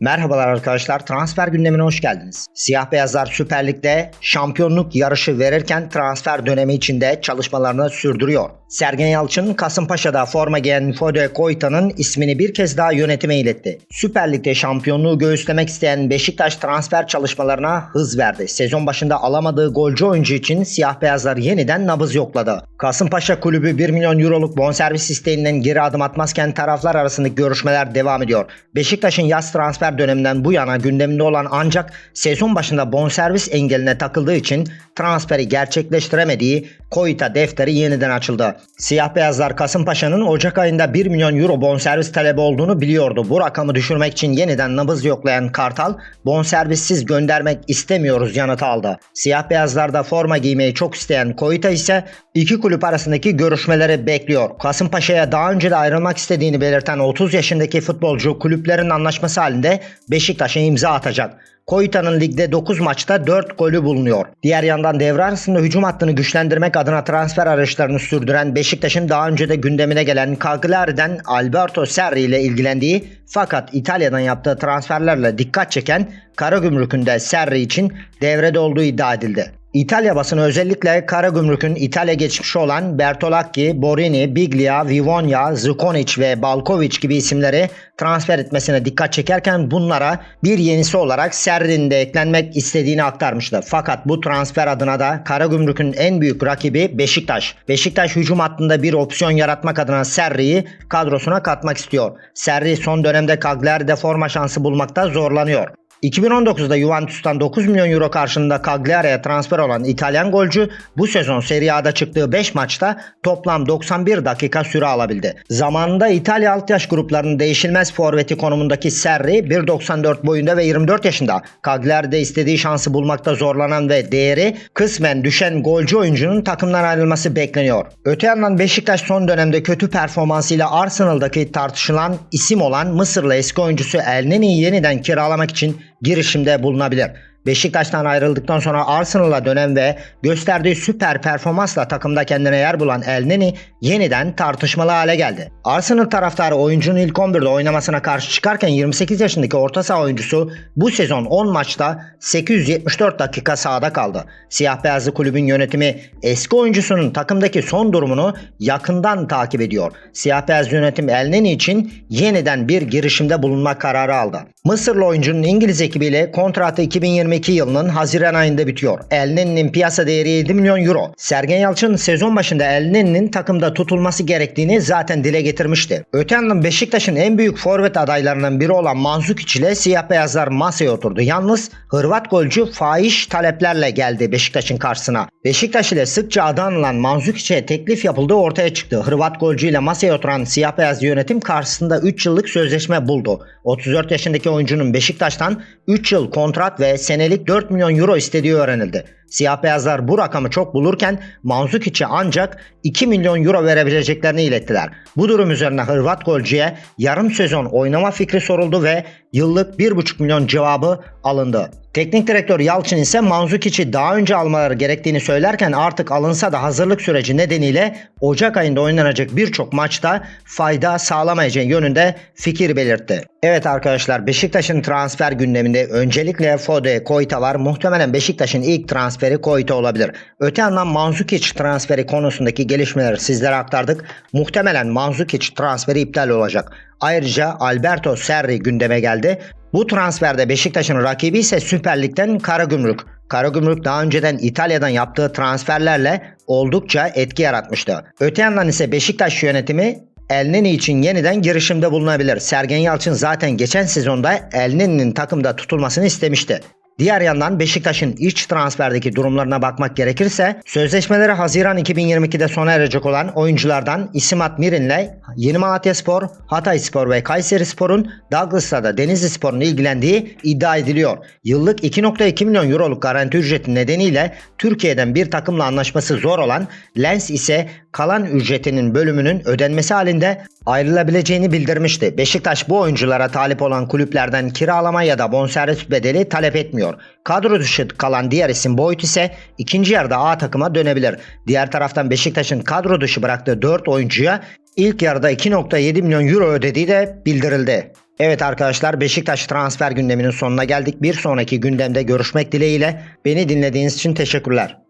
Merhabalar arkadaşlar, transfer gündemine hoş geldiniz. Siyah Beyazlar Süper Lig'de şampiyonluk yarışı verirken transfer dönemi içinde çalışmalarını sürdürüyor. Sergen Yalçın, Kasımpaşa'da forma giyen Fode Koyta'nın ismini bir kez daha yönetime iletti. Süper Lig'de şampiyonluğu göğüslemek isteyen Beşiktaş transfer çalışmalarına hız verdi. Sezon başında alamadığı golcü oyuncu için Siyah Beyazlar yeniden nabız yokladı. Kasımpaşa kulübü 1 milyon euroluk bonservis isteğinden geri adım atmazken taraflar arasındaki görüşmeler devam ediyor. Beşiktaş'ın yaz transfer döneminden bu yana gündeminde olan ancak sezon başında bonservis engeline takıldığı için transferi gerçekleştiremediği Koyta defteri yeniden açıldı. Siyah beyazlar Kasımpaşa'nın Ocak ayında 1 milyon euro bonservis talebi olduğunu biliyordu. Bu rakamı düşürmek için yeniden nabız yoklayan Kartal bonservissiz göndermek istemiyoruz yanıtı aldı. Siyah beyazlarda forma giymeyi çok isteyen Koyta ise iki kulüp arasındaki görüşmeleri bekliyor. Kasımpaşa'ya daha önce de ayrılmak istediğini belirten 30 yaşındaki futbolcu kulüplerin anlaşması halinde Beşiktaş'a imza atacak. Koyta'nın ligde 9 maçta 4 golü bulunuyor. Diğer yandan devre arasında hücum hattını güçlendirmek adına transfer arayışlarını sürdüren Beşiktaş'ın daha önce de gündemine gelen Cagliari'den Alberto Serri ile ilgilendiği fakat İtalya'dan yaptığı transferlerle dikkat çeken Karagümrük'ün de Serri için devrede olduğu iddia edildi. İtalya basını özellikle Karagümrük'ün İtalya geçmişi olan Bertolacchi, Borini, Biglia, Vivonia, Zukonic ve Balkovic gibi isimleri transfer etmesine dikkat çekerken bunlara bir yenisi olarak Serrin'in de eklenmek istediğini aktarmıştı. Fakat bu transfer adına da Karagümrük'ün en büyük rakibi Beşiktaş. Beşiktaş hücum hattında bir opsiyon yaratmak adına Serri'yi kadrosuna katmak istiyor. Serri son dönemde Cagliari'de forma şansı bulmakta zorlanıyor. 2019'da Juventus'tan 9 milyon euro karşılığında Cagliari'ye transfer olan İtalyan golcü bu sezon Serie A'da çıktığı 5 maçta toplam 91 dakika süre alabildi. Zamanında İtalya alt yaş gruplarının değişilmez forveti konumundaki Serri 1.94 boyunda ve 24 yaşında. Cagliari'de istediği şansı bulmakta zorlanan ve değeri kısmen düşen golcü oyuncunun takımdan ayrılması bekleniyor. Öte yandan Beşiktaş son dönemde kötü performansıyla Arsenal'daki tartışılan isim olan Mısırlı eski oyuncusu El Neni'yi yeniden kiralamak için girişimde bulunabilir. Beşiktaş'tan ayrıldıktan sonra Arsenal'a dönen ve gösterdiği süper performansla takımda kendine yer bulan El Neni yeniden tartışmalı hale geldi. Arsenal taraftarı oyuncunun ilk 11'de oynamasına karşı çıkarken 28 yaşındaki orta saha oyuncusu bu sezon 10 maçta 874 dakika sahada kaldı. Siyah beyazlı kulübün yönetimi eski oyuncusunun takımdaki son durumunu yakından takip ediyor. Siyah beyaz yönetim El Neni için yeniden bir girişimde bulunma kararı aldı. Mısırlı oyuncunun İngiliz ekibiyle kontratı 2022 yılının Haziran ayında bitiyor. El Neni'nin piyasa değeri 7 milyon euro. Sergen Yalçın sezon başında El Neni'nin takımda tutulması gerektiğini zaten dile getirmişti. Öte yandan Beşiktaş'ın en büyük forvet adaylarından biri olan Manzukic ile siyah beyazlar masaya oturdu. Yalnız Hırvat golcü fahiş taleplerle geldi Beşiktaş'ın karşısına. Beşiktaş ile sıkça adı anılan Manzukic'e teklif yapıldığı ortaya çıktı. Hırvat golcüyle masaya oturan siyah beyaz yönetim karşısında 3 yıllık sözleşme buldu. 34 yaşındaki oyuncunun Beşiktaş'tan 3 yıl kontrat ve senelik 4 milyon euro istediği öğrenildi. Siyah beyazlar bu rakamı çok bulurken Manzukic'e ancak 2 milyon euro verebileceklerini ilettiler. Bu durum üzerine Hırvat golcüye yarım sezon oynama fikri soruldu ve yıllık 1,5 milyon cevabı alındı. Teknik direktör Yalçın ise Manzukic'i daha önce almaları gerektiğini söylerken artık alınsa da hazırlık süreci nedeniyle Ocak ayında oynanacak birçok maçta fayda sağlamayacağı yönünde fikir belirtti. Evet arkadaşlar Beşiktaş'ın transfer gündeminde öncelikle Fode, Koyta var. Muhtemelen Beşiktaş'ın ilk transferi Koyta olabilir. Öte yandan Manzukic transferi konusundaki gelişmeleri sizlere aktardık. Muhtemelen Manzukic transferi iptal olacak. Ayrıca Alberto Serri gündeme geldi. Bu transferde Beşiktaş'ın rakibi ise Süper Lig'den Karagümrük. Karagümrük daha önceden İtalya'dan yaptığı transferlerle oldukça etki yaratmıştı. Öte yandan ise Beşiktaş yönetimi Elneni için yeniden girişimde bulunabilir. Sergen Yalçın zaten geçen sezonda Elneni'nin takımda tutulmasını istemişti. Diğer yandan Beşiktaş'ın iç transferdeki durumlarına bakmak gerekirse sözleşmeleri Haziran 2022'de sona erecek olan oyunculardan İsimat Mirin'le Yeni Malatyaspor, Hatayspor ve Kayserispor'un Douglas'ta da Denizli Spor'un ilgilendiği iddia ediliyor. Yıllık 2.2 milyon euroluk garanti ücreti nedeniyle Türkiye'den bir takımla anlaşması zor olan Lens ise kalan ücretinin bölümünün ödenmesi halinde ayrılabileceğini bildirmişti. Beşiktaş bu oyunculara talip olan kulüplerden kiralama ya da bonservis bedeli talep etmiyor. Kadro dışı kalan diğer isim Boyd ise ikinci yarıda A takıma dönebilir. Diğer taraftan Beşiktaş'ın kadro dışı bıraktığı 4 oyuncuya ilk yarıda 2.7 milyon euro ödediği de bildirildi. Evet arkadaşlar Beşiktaş transfer gündeminin sonuna geldik. Bir sonraki gündemde görüşmek dileğiyle. Beni dinlediğiniz için teşekkürler.